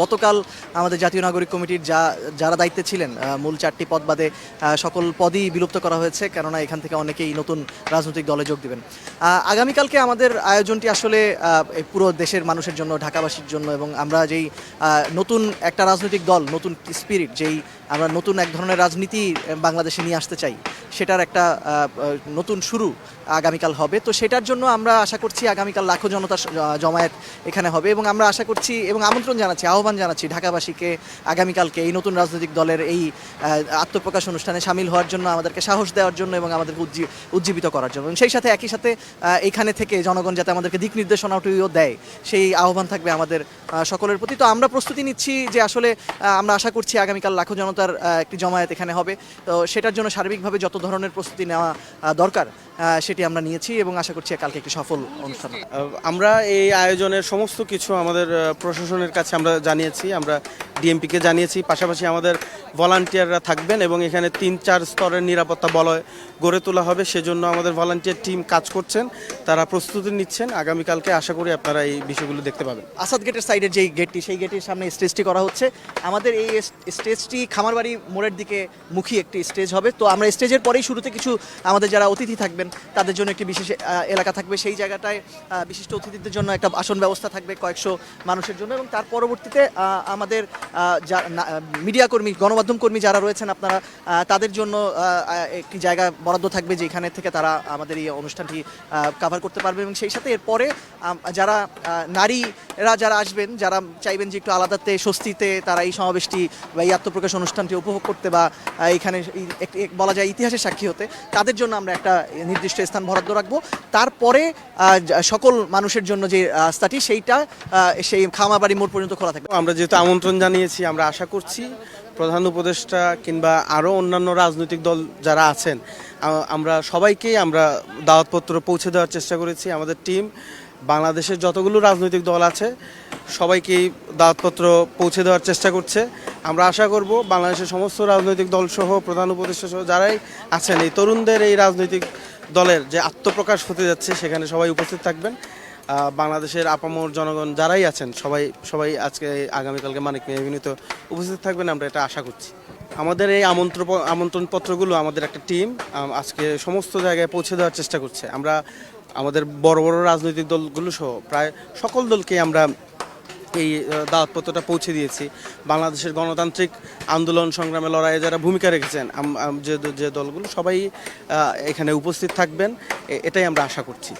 গতকাল আমাদের জাতীয় নাগরিক কমিটির যা, যারা দায়িত্বে ছিলেন মূল চারটি পদ বাদে সকল পদই বিলুপ্ত করা হয়েছে, কেননা এখান থেকে অনেকেই নতুন রাজনৈতিক দলে যোগ দেবেন। আগামীকালকে আমাদের আয়োজনটি আসলে পুরো দেশের মানুষের জন্য, ঢাকাবাসীর জন্য, এবং আমরা যেই নতুন একটা রাজনৈতিক দল, নতুন স্পিরিট যেই আমরা নতুন এক ধরনের রাজনীতি বাংলাদেশে নিয়ে আসতে চাই, সেটার একটা নতুন শুরু আগামীকাল হবে। তো সেটার জন্য আমরা আশা করছি আগামীকাল লাখো জনতা জমায়েত এখানে হবে, এবং আমরা আশা করছি এবং আমন্ত্রণ জানাচ্ছি, আহ্বান জানাচ্ছি ঢাকাবাসীকে আগামীকালকে এই নতুন রাজনৈতিক দলের এই আত্মপ্রকাশ অনুষ্ঠানে সামিল হওয়ার জন্য, আমাদেরকে সাহস দেওয়ার জন্য এবং আমাদেরকে উজ্জীবিত করার জন্য। এবং সেই সাথে একই সাথে এখানে থেকে জনগণ যাতে আমাদেরকে দিক নির্দেশনাটিও দেয়, সেই আহ্বান থাকবে আমাদের সকলের প্রতি। তো আমরা প্রস্তুতি নিচ্ছি যে আসলে আমরা আশা করছি আগামীকাল লাখো জনতার একটি জমায়েত এখানে হবে। তো সেটার জন্য সার্বিকভাবে যত ধরনের প্রস্তুতি নেওয়া দরকার সেটি আমরা নিয়েছি এবং আশা করছি কালকে একটি সফল অনুষ্ঠান আমরা এই আয়োজনের সমস্ত কিছু আমাদের প্রশাসনের কাছে আমরা জানিয়েছি আমরা ডিএমপিকে জানিয়েছি। পাশাপাশি আমাদের ভলান্টিয়াররা থাকবেন এবং এখানে তিন, চার স্তরের নিরাপত্তা বলয় গড়ে তোলা হবে, সেজন্য আমাদের ভলান্টিয়ার টিম কাজ করছেন, তারা প্রস্তুতি নিচ্ছেন। আগামীকালকে আশা করি আপনারা এই বিষয়গুলো দেখতে পাবেন। আসাদ গেটের সাইডের যেই গেটটি, সেই গেটের সামনে স্টেজটি করা হচ্ছে। আমাদের এই স্টেজটি খামারবাড়ি মোড়ের দিকে মুখী একটি স্টেজ হবে। তো আমরা স্টেজের পরেই শুরুতে কিছু আমাদের যারা অতিথি থাকবেন, তাদের জন্য একটি বিশেষ এলাকা থাকবে। সেই জায়গাটায় বিশিষ্ট অতিথিদের জন্য একটা আসন ব্যবস্থা থাকবে কয়েকশো মানুষের জন্য এবং তার পরবর্তীতে আমাদের মিডিয়া কর্মী গণমাধ্যম কর্মী যারা রয়েছেন, আপনারা তাদের জন্য একটি জায়গা বরাদ্দ থাকবে যেখানে থেকে তারা আমাদের এই অনুষ্ঠানটি কাভার করতে পারবে এবং সেই সাথে এরপরে যারা নারীরা যারা আসবেন, যারা চাইবেন যে একটু আলাদাতে, স্বস্তিতে তারা এই সমাবেশটি বা এই আত্মপ্রকাশ অনুষ্ঠানটি উপভোগ করতে বা এখানে বলা যায় ইতিহাসের সাক্ষী হতে, তাদের জন্য আমরা একটা নির্দিষ্ট স্থান বরাদ্দ রাখব। তারপরে সকল মানুষের জন্য যে রাস্তাটি সেইটা সেই খামাবাড়ি মোড় পর্যন্ত খোলা থাকবে। আমরা যেহেতু আমন্ত্রণ জানিয়েছি, আমরা আশা করছি প্রধান উপদেষ্টা কিংবা আরও অন্যান্য রাজনৈতিক দল যারা আছেন আমরা সবাইকেই আমরা দাওয়াতপত্র পৌঁছে দেওয়ার চেষ্টা করেছি, আমাদের টিম, বাংলাদেশের যতগুলো রাজনৈতিক দল আছে, সবাইকেই দাওয়াতপত্র পৌঁছে দেওয়ার চেষ্টা করছে। আমরা আশা করব বাংলাদেশের সমস্ত রাজনৈতিক দল সহ প্রধান উপদেষ্টা সহ যারাই আছেন, এই তরুণদের এই রাজনৈতিক দলের যে আত্মপ্রকাশ হতে যাচ্ছে, সেখানে সবাই উপস্থিত থাকবেন। বাংলাদেশের আপামর জনগণ যারাই আছেন, সবাই সবাই আজকে, আগামীকালকে মানিক এভিনিউতে উপস্থিত থাকবেন, আমরা এটা আশা করছি। আমাদের এই আমন্ত্রণ আমন্ত্রণ পত্রগুলো আমাদের একটা টিম আজকে সমস্ত জায়গায় পৌঁছে দেওয়ার চেষ্টা করছে। আমরা আমাদের বড় বড় রাজনৈতিক দলগুলো সহ প্রায় সকল দলকে আমরা এই দাওয়াতপত্রটা পৌঁছে দিয়েছি। বাংলাদেশের গণতান্ত্রিক আন্দোলন সংগ্রামে লড়াইয়ে যারা ভূমিকা রেখেছেন যে যে দলগুলো, সবাই এখানে উপস্থিত থাকবেন এটাই আমরা আশা করছি।